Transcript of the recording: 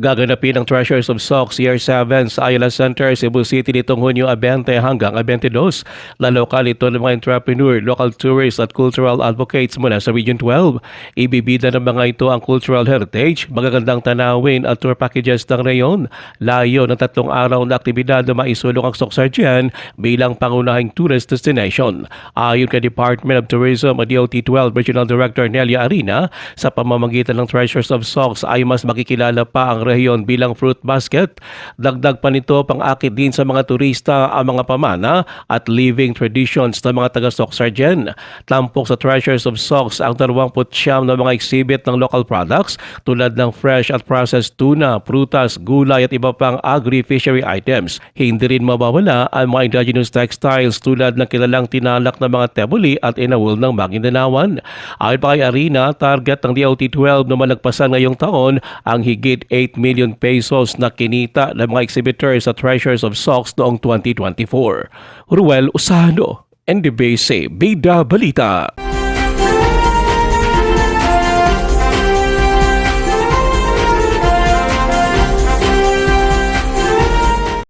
Gaganapin ang Treasures of Sox Year 7 sa Ayala Center, Cebu City nitong Hunyo 20 hanggang 22. Lalokal ito ng mga entrepreneur, local tourists at cultural advocates mula sa Region 12. Ibibida ng mga ito ang cultural heritage, magagandang tanawin at tour packages ng rayon. Layo ng tatlong araw na aktibidad na maisulong ang Soxargen bilang pangunahing tourist destination. Ayon kay Department of Tourism at DOT-12 Regional Director Nelia Arena, sa pamamagitan ng Treasures of Sox ay mas makikilala pa ang rehiyon bilang fruit basket. Dagdag pa nito pang-akit din sa mga turista ang mga pamana at living traditions ng mga taga Soxargen. Tampok sa Treasures of Sox ang 29 na mga exhibit ng local products tulad ng fresh at processed tuna, prutas, gulay at iba pang agri-fishery items. Hindi rin mawawala ang mga indigenous textiles tulad ng kilalang tinalak na mga tebuli at inawul ng Maguindanawan. Ayon pa kay Arena, target ng DOT-12 na malagpasan ngayong taon ang higit 8 million pesos na kinita ng mga exhibitors sa Treasures of Sox noong 2024. Ruel Usano, NDBC, Bida Balita.